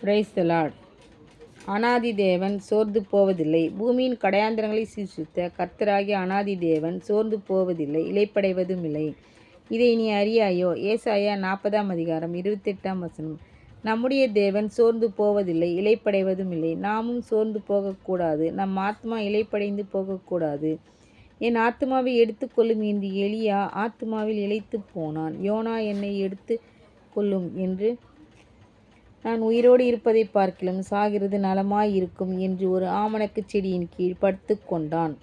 Price அனாதி தேவன் சோர்ந்து போவதில்லை. பூமியின் கடையாந்திரங்களை சீர்சுத்த கர்த்தராகிய அனாதி தேவன் சோர்ந்து போவதில்லை. இலைப்படைவதும் இல்லை. இதை நீ அறியாயோ? ஏசாயா நாற்பதாம் அதிகாரம் இருபத்தெட்டாம் வசனம். நம்முடைய தேவன் சோர்ந்து போவதில்லை. இலைப்படைவதும் இல்லை. நாமும் சோர்ந்து போகக்கூடாது. நம் ஆத்மா இலைப்படைந்து போகக்கூடாது. என் ஆத்மாவை எடுத்துக்கொள்ளும் என்று எளியா ஆத்மாவில் இழைத்து போனான். யோனா என்னை எடுத்து கொள்ளும் என்று நான் உயிரோடு இருப்பதை பார்க்கிலும் சாகிறது நலமாயிருக்கும் என்று ஒரு ஆமணக்குச் செடியின் கீழ் படுத்து கொண்டான்.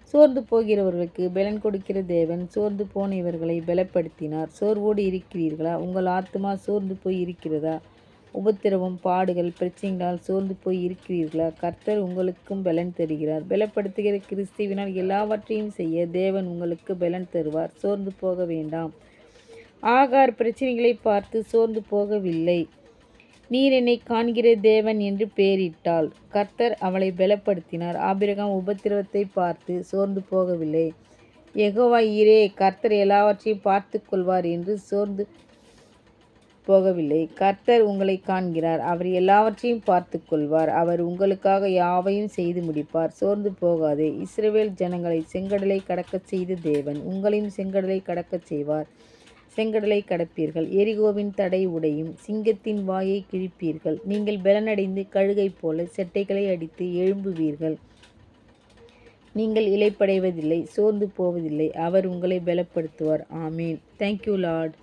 சோர்ந்து போகிறவர்களுக்கு பலன் கொடுக்கிற தேவன் சோர்ந்து போன இவர்களை பலப்படுத்தினார். சோர்வோடு இருக்கிறீர்களா? உங்கள் ஆத்மா சோர்ந்து போய் இருக்கிறதா? உபத்திரவம் பாடுகள் பிரச்சனைகளால் சோர்ந்து போய் இருக்கிறீர்களா? கர்த்தர் உங்களுக்கும் பலன் தருகிறார். பலப்படுத்துகிற கிறிஸ்துவினால் எல்லாவற்றையும் செய்ய தேவன் உங்களுக்கு பலன் தருவார். சோர்ந்து போக வேண்டாம். ஆகார் பிரச்சனைகளை பார்த்து சோர்ந்து போகவில்லை. நீர் என்னை காண்கிற தேவன் என்று பெயரிட்டாள் கர்த்தர் அவளை பலப்படுத்தினார். ஆபிரகாம் உபத்திரவத்தை பார்த்து சோர்ந்து போகவில்லை. எகோவா ஈரே கர்த்தர் எல்லாவற்றையும் பார்த்து கொள்வார் என்று சோர்ந்து போகவில்லை. கர்த்தர் உங்களை காண்கிறார். அவர் எல்லாவற்றையும் பார்த்து கொள்வார். அவர் உங்களுக்காக யாவையும் செய்து முடிப்பார். சோர்ந்து போகாதே. இஸ்ரேவேல் ஜனங்களை செங்கடலை கடக்கச் செய்த தேவன் உங்களையும் செங்கடலை கடக்கச் செய்வார். செங்கடலை கடப்பீர்கள். எரிகோவின் தடை உடையும். சிங்கத்தின் வாயை கிழிப்பீர்கள். நீங்கள் பலனடைந்து கழுகை போல செட்டைகளை அடித்து எழும்புவீர்கள். நீங்கள் இலைப்படைவதில்லை சோர்ந்து போவதில்லை. அவர் உங்களை பலப்படுத்துவார். ஆமீன். Thank you Lord